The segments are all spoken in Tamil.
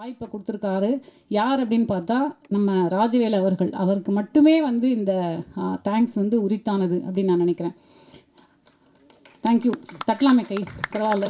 வாய்ப்பை கொடுத்துருக்காரு. யார் அப்படின்னு பார்த்தா நம்ம ராஜவேல் அவர்கள். அவருக்கு மட்டுமே வந்து இந்த தேங்க்ஸ் வந்து உரித்தானது அப்படின்னு நான் நினைக்கிறேன். தேங்க்யூ தட்டலாமே கை. பரவாயில்ல.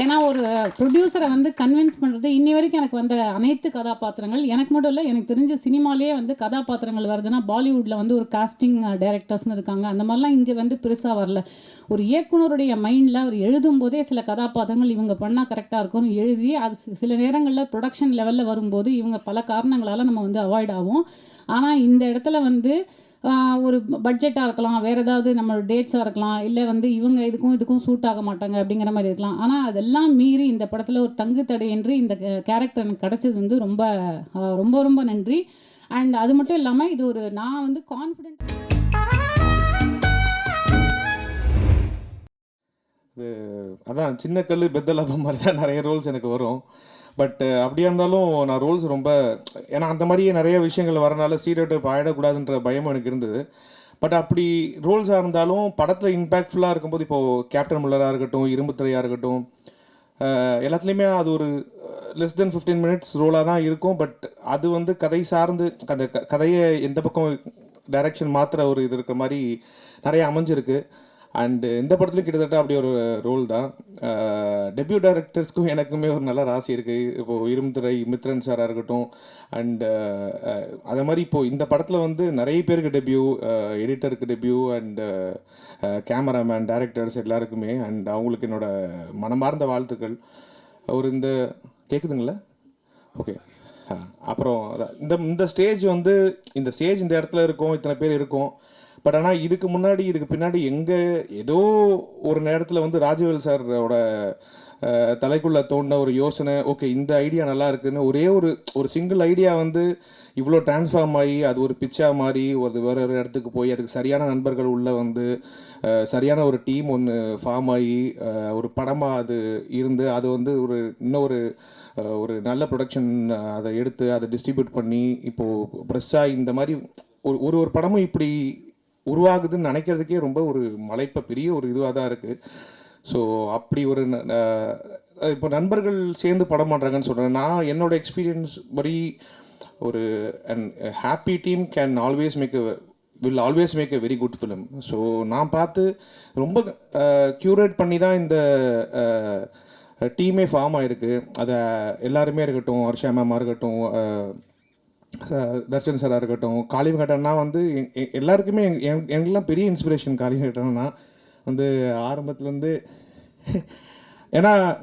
ஏன்னா ஒரு ப்ரொடியூசரை வந்து கன்வின்ஸ் பண்ணுறது இன்னி வரைக்கும் எனக்கு வந்த அனைத்து கதாபாத்திரங்கள். எனக்கு மட்டும் இல்லை எனக்கு தெரிஞ்ச சினிமாலேயே வந்து கதாபாத்திரங்கள் வருதுன்னா பாலிவுட்டில் வந்து ஒரு காஸ்டிங் டைரக்டர்ஸ்னு இருக்காங்க. அந்த மாதிரிலாம் இங்கே வந்து பெருசாக வரல. ஒரு இயக்குனருடைய மைண்டில் அவர் எழுதும் போதே சில கதாபாத்திரங்கள் இவங்க பண்ணால் கரெக்டாக இருக்கும்னு எழுதி அது சில நேரங்களில் ப்ரொடக்ஷன் லெவலில் வரும்போது இவங்க பல காரணங்களால் நம்ம வந்து அவாய்ட் ஆகும் ஆனால் இந்த இடத்துல வந்து ஒரு பட்ஜெட்டாக இருக்கலாம் வேறு ஏதாவது நம்ம டேட்ஸாக இருக்கலாம் இல்லை வந்து இவங்க இதுக்கும் இதுக்கும் சூட் ஆக மாட்டாங்க அப்படிங்கிற மாதிரி இருக்கலாம். ஆனால் அதெல்லாம் மீறி இந்த படத்தில் ஒரு தங்கு தடையின்றி இந்த கேரக்டர் எனக்கு கிடச்சது வந்து ரொம்ப ரொம்ப ரொம்ப நன்றி. அண்ட் அது மட்டும் இல்லாமல் இது ஒரு நான் வந்து கான்ஃபிடென்ட் அதான் சின்ன கல் பெத்தலாபம் மாதிரி தான் நிறைய ரோல்ஸ் எனக்கு வரும். பட் uh, அப்படியா இருந்தாலும் நான் ரோல்ஸ் ரொம்ப ஏன்னா அந்த மாதிரியே நிறைய விஷயங்கள் வரனால சீரியட் ஆகிடக்கூடாதுன்ற பயமும் எனக்கு இருந்தது. பட் அப்படி ரோல்ஸாக இருந்தாலும் படத்தில் இம்பேக்ட்ஃபுல்லாக இருக்கும்போது இப்போது கேப்டன் முல்லராக இருக்கட்டும் இரும்புத்திரையாக இருக்கட்டும் எல்லாத்துலேயுமே அது ஒரு லெஸ் தென் ஃபிஃப்டீன் மினிட்ஸ் ரோலாக தான் இருக்கும். பட் அது வந்து கதை சார்ந்து அந்த க- கதையை எந்த பக்கம் டைரக்ஷன் மாற்றுற ஒரு இது இருக்கிற மாதிரி நிறைய அமைஞ்சிருக்கு. அண்டு இந்த படத்துலையும் கிட்டத்தட்ட அப்படி ஒரு ரோல் தான். டெபியூ டைரக்டர்ஸ்க்கும் எனக்குமே ஒரு நல்ல ராசி இருக்குது இப்போது இரும்புத்துறை மித்ரன் சாராக இருக்கட்டும். அண்டு அதே மாதிரி இப்போது இந்த படத்தில் வந்து நிறைய பேருக்கு டெபியூ எடிட்டருக்கு டெபியூ அண்டு கேமராமேன் டைரக்டர்ஸ் எல்லாருக்குமே அண்ட் அவங்களுக்கு என்னோட மனமார்ந்த வாழ்த்துக்கள். ஒரு இந்த கேட்குதுங்களா ஓகே அப்புறம் அதான் இந்த இந்த ஸ்டேஜ் வந்து இந்த ஸ்டேஜ் இந்த இடத்துல இருக்கும் இத்தனை பேர் இருக்கும். பட் ஆனால் இதுக்கு முன்னாடி இதுக்கு பின்னாடி எங்கே ஏதோ ஒரு நேரத்தில் வந்து ராஜவேல் சாரோட தலைக்குள்ளே தலைக்குள்ள தோண்டின ஒரு யோசனை ஓகே இந்த ஐடியா நல்லா இருக்குன்னு ஒரே ஒரு ஒரு சிங்கிள் ஐடியா வந்து இவ்வளோ டிரான்ஸ்ஃபார்ம் ஆகி அது ஒரு பிச்சாக மாறி ஒரு வேற ஒரு இடத்துக்கு போய் அதுக்கு சரியான நண்பர்கள் உள்ள வந்து சரியான ஒரு டீம் ஒன்று ஃபார்ம் ஆகி ஒரு படமாக அது இருந்து அது வந்து ஒரு இன்னும் ஒரு ஒரு நல்ல ப்ரொடக்ஷன் அதை எடுத்து அதை டிஸ்ட்ரிபியூட் பண்ணி இப்போது ப்ரெஸ்ஸாக இந்த மாதிரி ஒரு ஒரு ஒரு படமும் இப்படி உருவாகுதுன்னு நினைக்கிறதுக்கே ரொம்ப ஒரு மலைப்ப பெரிய ஒரு இதுவாக தான் இருக்குது ஸோ அப்படி ஒரு ந- இப்போ நண்பர்கள் சேர்ந்து படம் பண்ணுறாங்கன்னு சொல்கிறேன் நான் என்னோட எக்ஸ்பீரியன்ஸ் படி ஒரு and happy team can always make will always make a very good film so நான் பார்த்து ரொம்ப க்யூரேட் பண்ணி தான் இந்த டீமே ஃபார்ம் ஆயிருக்கு. அதை எல்லாருமே இருக்கட்டும் ஹர்ஷா மேமாக இருக்கட்டும் தர்ஷன் சாராக இருக்கட்டும் காளி வெங்கடன்னா வந்து எ- எல்லாருக்குமே எங்க- பெரிய இன்ஸ்பிரேஷன் காளி வெங்கடன்னா வந்து ஆரம்பத்துலேருந்து. ஏன்னா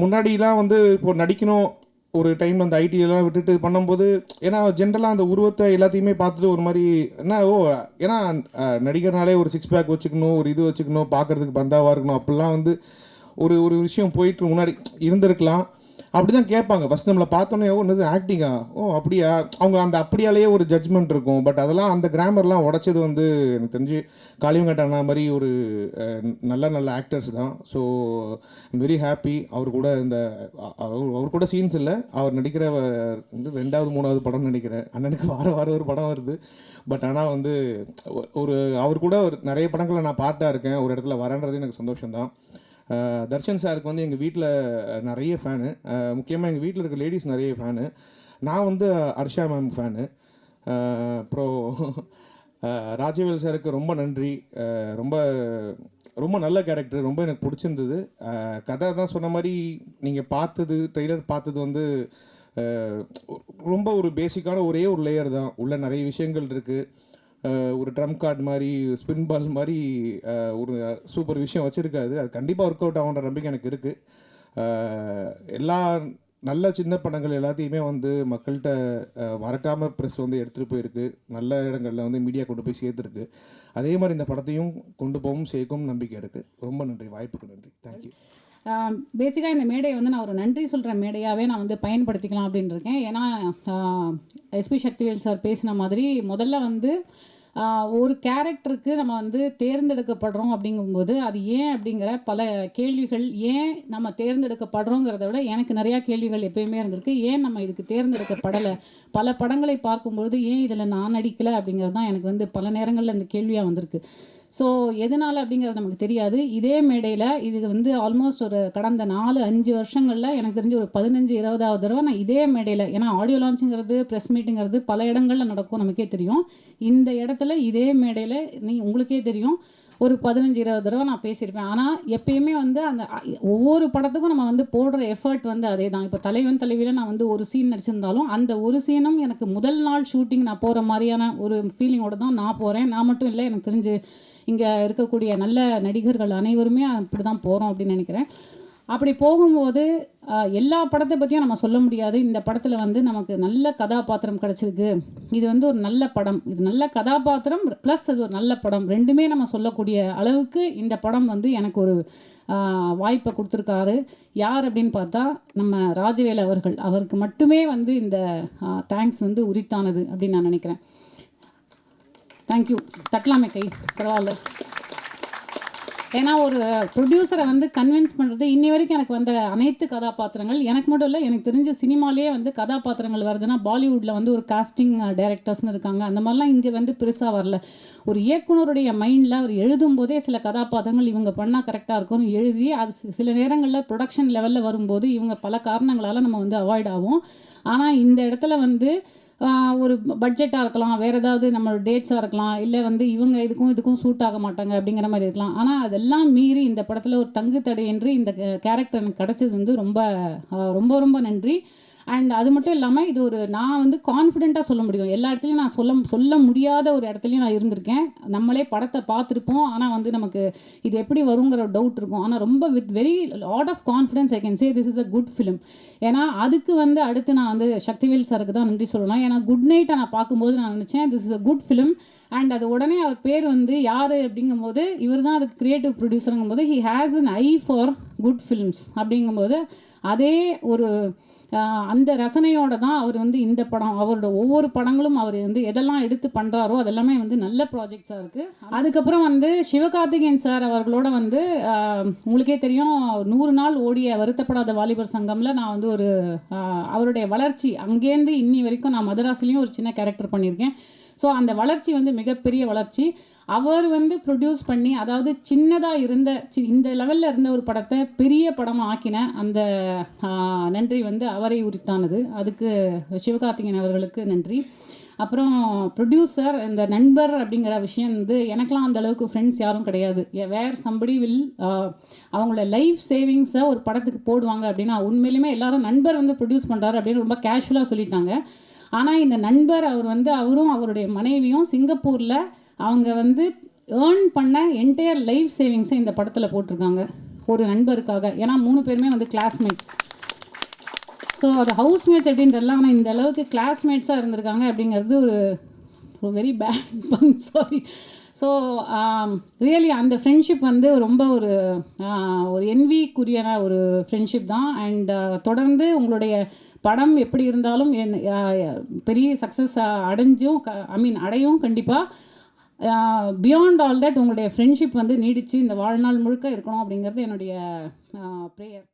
முன்னாடிலாம் வந்து இப்போ நடிக்கணும் ஒரு டைம் அந்த ஐடியெல்லாம் விட்டுட்டு பண்ணும்போது ஏன்னா ஜென்ரலாக அந்த உருவத்தை எல்லாத்தையுமே பார்த்துட்டு ஒரு மாதிரி என்ன ஓ ஏன்னா நடிகர்னாலே ஒரு சிக்ஸ் பேக் வச்சுக்கணும் ஒரு இது வச்சுக்கணும் பார்க்குறதுக்கு பந்தாவாக இருக்கணும் அப்படிலாம் வந்து ஒரு ஒரு விஷயம் போயிட்டு முன்னாடி இருந்திருக்கலாம். அப்படி தான் கேட்பாங்க. ஃபஸ்ட் நம்மளை பார்த்தோன்னே ஒன்று ஆக்டிங்கா ஓ அப்படியா? அவங்க அந்த அப்படியாலேயே ஒரு ஜட்ஜ்மெண்ட் இருக்கும். பட் அதெல்லாம் அந்த கிராமர்லாம் உடைச்சது வந்து எனக்கு தெரிஞ்சு காளியங்கட்டானா மாதிரி ஒரு நல்ல நல்ல ஆக்டர்ஸ் தான். ஸோ வெரி ஹாப்பி அவர் கூட இந்த அவர் அவர் கூட சீன்ஸ் இல்லை. அவர் நடிக்கிற வந்து ரெண்டாவது மூணாவது படம் நினைக்கிறேன். அண்ணனுக்கு வார வாரம் ஒரு படம் வருது. பட் ஆனால் வந்து ஒரு அவர் கூட ஒரு நிறைய படங்களை நான் பார்ட்டாக இருக்கேன். ஒரு இடத்துல வரேன்றது எனக்கு சந்தோஷம்தான். தான் தர்ஷன் சாருக்கு வந்து எங்கள் வீட்டில் நிறைய ஃபேனு. முக்கியமாக எங்கள் வீட்டில் இருக்க லேடிஸ் நிறைய ஃபேனு. நான் வந்து ஹர்ஷா மேம் ஃபேனு. அப்புறம் ராஜவேல் சாருக்கு ரொம்ப நன்றி. ரொம்ப ரொம்ப நல்ல கேரக்டர் ரொம்ப எனக்கு பிடிச்சிருந்தது. கதை தான் சொன்ன மாதிரி நீங்கள் பார்த்தது ட்ரெய்லர் பார்த்தது வந்து ரொம்ப ஒரு பேசிக்கான ஒரே ஒரு லேயர் தான். உள்ள நிறைய விஷயங்கள் இருக்குது ஒரு ட்ரம் கார்டு மாதிரி ஸ்பின் பால் மாதிரி ஒரு சூப்பர் விஷயம் வச்சுருக்காது அது கண்டிப்பாக ஒர்க் அவுட் ஆகுன்ற நம்பிக்கை எனக்கு இருக்குது எல்லா நல்ல சின்ன படங்கள் எல்லாத்தையுமே வந்து மக்கள்கிட்ட மறக்காமல் ப்ரெஸ் வந்து எடுத்துகிட்டு போயிருக்கு. நல்ல இடங்களில் வந்து மீடியா கொண்டு போய் சேர்த்துருக்கு. அதே மாதிரி இந்த படத்தையும் கொண்டு போகவும் சேர்க்கும் நம்பிக்கை இருக்குது ரொம்ப நன்றி. வாய்ப்புக்கு நன்றி. தேங்க்யூ பேசிக்காக இந்த மேடையை வந்து நான் ஒரு நன்றி சொல்கிற மேடையாகவே நான் வந்து பயன்படுத்திக்கலாம் அப்படின்னு இருக்கேன். ஏன்னா எஸ்பி சக்திவேல் சார் பேசின மாதிரி முதல்ல வந்து ஒரு கேரக்டருக்கு நம்ம வந்து தேர்ந்தெடுக்கப்படுறோம் அப்படிங்கும்போது அது ஏன் அப்படிங்கிற பல கேள்விகள் ஏன் நம்ம தேர்ந்தெடுக்கப்படுறோங்கிறத விட எனக்கு நிறையா கேள்விகள் எப்பயுமே இருந்திருக்கு. ஏன் நம்ம இதுக்கு தேர்ந்தெடுக்கப்படலை? பல படங்களை பார்க்கும்பொழுது ஏன் இதில் நான் நடிக்கலை அப்படிங்கிறது தான் எனக்கு வந்து பல நேரங்களில் இந்த கேள்வியாக வந்திருக்கு. ஸோ எதனால் அப்படிங்கிறது நமக்கு தெரியாது. இதே மேடையில் இது வந்து ஆல்மோஸ்ட் ஒரு கடந்த நாலு அஞ்சு வருஷங்களில் எனக்கு தெரிஞ்சு ஒரு பதினஞ்சு இருபதாவது தடவை நான் இதே மேடையில் ஏன்னா ஆடியோ லான்ச்சுங்கிறது ப்ரெஸ் மீட்டுங்கிறது பல இடங்களில் நடக்கும் நமக்கே தெரியும். இந்த இடத்துல இதே மேடையில் நீ உங்களுக்கே தெரியும். ஒரு பதினஞ்சு இருபது தடவை நான் பேசியிருப்பேன். ஆனால் எப்பயுமே வந்து அந்த ஒவ்வொரு படத்துக்கும் நம்ம வந்து போடுற எஃபர்ட் வந்து அதே தான் இப்போ தலைவன் தலைவியில் நான் வந்து ஒரு சீன் நடிச்சிருந்தாலும் அந்த ஒரு சீனும் எனக்கு முதல் நாள் ஷூட்டிங் நான் போகிற மாதிரியான ஒரு ஃபீலிங்கோட தான் நான் போகிறேன் நான் மட்டும் இல்லை எனக்கு தெரிஞ்சு இங்கே இருக்கக்கூடிய நல்ல நடிகர்கள் அனைவருமே அப்படி தான் போகிறோம் அப்படின்னு நினைக்கிறேன். அப்படி போகும்போது எல்லா படத்தை பற்றியும் நம்ம சொல்ல முடியாது. இந்த படத்தில் வந்து நமக்கு நல்ல கதாபாத்திரம் கிடச்சிருக்கு. இது வந்து ஒரு நல்ல படம். இது நல்ல கதாபாத்திரம் ப்ளஸ் அது ஒரு நல்ல படம். ரெண்டுமே நம்ம சொல்லக்கூடிய அளவுக்கு இந்த படம் வந்து எனக்கு ஒரு வாய்ப்பை கொடுத்துருக்காரு. யார் அப்படின்னு பார்த்தா நம்ம ராஜவேல் அவர்கள். அவருக்கு மட்டுமே வந்து இந்த தேங்க்ஸ் வந்து உரித்தானது அப்படின்னு நான் நினைக்கிறேன். தேங்க்யூ தட்டலாமே கை. பரவாயில்ல. ஏன்னா ஒரு ப்ரொடியூசரை வந்து கன்வின்ஸ் பண்ணுறது இன்னி வரைக்கும் எனக்கு வந்த அனைத்து கதாபாத்திரங்கள். எனக்கு மட்டும் இல்லை எனக்கு தெரிஞ்ச சினிமாலேயே வந்து கதாபாத்திரங்கள் வருதுன்னா பாலிவுட்டில் வந்து ஒரு காஸ்டிங் டைரக்டர்ஸ்னு இருக்காங்க. அந்த மாதிரிலாம் இங்கே வந்து பெருசாக வரல. ஒரு இயக்குனருடைய மைண்டில் அவர் எழுதும் போதே சில கதாபாத்திரங்கள் இவங்க பண்ணால் கரெக்டாக இருக்கும்னு எழுதி அது சில நேரங்களில் ப்ரொடக்ஷன் லெவலில் வரும்போது இவங்க பல காரணங்களால் நம்ம வந்து அவாய்ட் ஆகும் ஆனால் இந்த இடத்துல வந்து ஒரு பட்ஜெட்டாக இருக்கலாம். வேறு ஏதாவது நம்மளோட டேட்ஸாக இருக்கலாம். இல்லை வந்து இவங்க இதுக்கும் இதுக்கும் சூட் ஆக மாட்டாங்க அப்படிங்கிற மாதிரி இருக்கலாம். ஆனால் அதெல்லாம் மீறி இந்த படத்தில் ஒரு தங்கு தடை என்று இந்த கேரக்டர் எனக்கு கிடச்சது வந்து ரொம்ப ரொம்ப ரொம்ப நன்றி. அண்ட் அது மட்டும் இல்லாமல் இது ஒரு நான் வந்து கான்ஃபிடென்ட்டாக சொல்ல முடியும். எல்லா இடத்துலையும் நான் சொல்ல சொல்ல முடியாத ஒரு இடத்துலையும் நான் இருந்திருக்கேன். நம்மளே படத்தை பார்த்துருப்போம். ஆனால் வந்து நமக்கு இது எப்படி வருங்கிற டவுட் இருக்கும். ஆனால் ரொம்ப with very lot of confidence I can say this is a good film ஏன்னா அதுக்கு வந்து அடுத்து நான் வந்து சக்திவேல் சாருக்கு தான் நன்றி சொல்லணும். ஏன்னா குட் நைட்டை நான் பார்க்கும்போது நான் நினச்சேன் this is a good film and அது உடனே அவர் பேர் வந்து யார் அப்படிங்கும்போது இவர் தான் அதுக்கு கிரியேட்டிவ் ப்ரொடியூசருங்கும் போது he has an eye for good films அப்படிங்கும்போது அதே ஒரு அந்த ரசனையோட தான் அவர் வந்து இந்த படம் அவரோட ஒவ்வொரு படங்களும் அவர் வந்து எதெல்லாம் எடுத்து பண்ணுறாரோ அதெல்லாமே வந்து நல்ல ப்ராஜெக்ட்ஸாக இருக்குது அதுக்கப்புறம் வந்து சிவகார்த்திகேயன் சார் அவர்களோட வந்து உங்களுக்கே தெரியும் நூறு நாள் ஓடிய வருத்தப்படாத வாலிபர் சங்கமில் நான் வந்து ஒரு அவருடைய வளர்ச்சி அங்கேருந்து இன்னி வரைக்கும் நான் மதராசிலையும் ஒரு சின்ன கேரக்டர் பண்ணியிருக்கேன். ஸோ அந்த வளர்ச்சி வந்து மிகப்பெரிய வளர்ச்சி. அவர் வந்து ப்ரொடியூஸ் பண்ணி அதாவது சின்னதாக இருந்த சி- இந்த லெவலில் இருந்த ஒரு படத்தை பெரிய படமாக ஆக்கின அந்த நன்றி வந்து அவரை உரித்தானது. அதுக்கு சிவகார்த்திகேயன் அவர்களுக்கு நன்றி. அப்புறம் ப்ரொடியூசர் இந்த நண்பர் அப்படிங்கிற விஷயம் வந்து எனக்கெலாம் அந்த அளவுக்கு ஃப்ரெண்ட்ஸ் யாரும் கிடையாது. வேர் சம்படி வில் அவங்களோட லைஃப் சேவிங்ஸை ஒரு படத்துக்கு போடுவாங்க அப்படின்னா உண்மையிலுமே எல்லாரும் நண்பர் வந்து ப்ரொடியூஸ் பண்ணுறாரு அப்படின்னு ரொம்ப கேஷுவலாக சொல்லிட்டாங்க. ஆனால் இந்த நண்பர் அவர் வந்து அவரும் அவருடைய மனைவியும் சிங்கப்பூரில் அவங்க வந்து ஏர்ன் பண்ண என்டையர் லைஃப் சேவிங்ஸை இந்த படத்தில் போட்டிருக்காங்க. ஒரு நண்பருக்காக. ஏன்னா மூணு பேருமே வந்து கிளாஸ்மேட்ஸ் ஸோ அது ஹவுஸ்மேட்ஸ் எப்படின்னு ஆனால் இந்த அளவுக்கு கிளாஸ்மேட்ஸாக இருந்திருக்காங்க அப்படிங்கிறது ஒரு ஒரு very bad pun sorry so really அந்த ஃப்ரெண்ட்ஷிப் வந்து ரொம்ப ஒரு uh, ஒரு என்விக்குரியன ஒரு ஃப்ரெண்ட்ஷிப் தான். அண்ட் uh, தொடர்ந்து உங்களுடைய படம் எப்படி இருந்தாலும் என்- uh, பெரிய சக்ஸஸ் அடைஞ்சும் ஐ மீன் அடையும் கண்டிப்பாக பியாண்ட் ஆல் தட் உங்களுடைய ஃப்ரெண்ட்ஷிப் வந்து நீடித்து இந்த வாழ்நாள் முழுக்க இருக்கணும் அப்படிங்கிறது என்னுடைய uh, ப்ரேயர்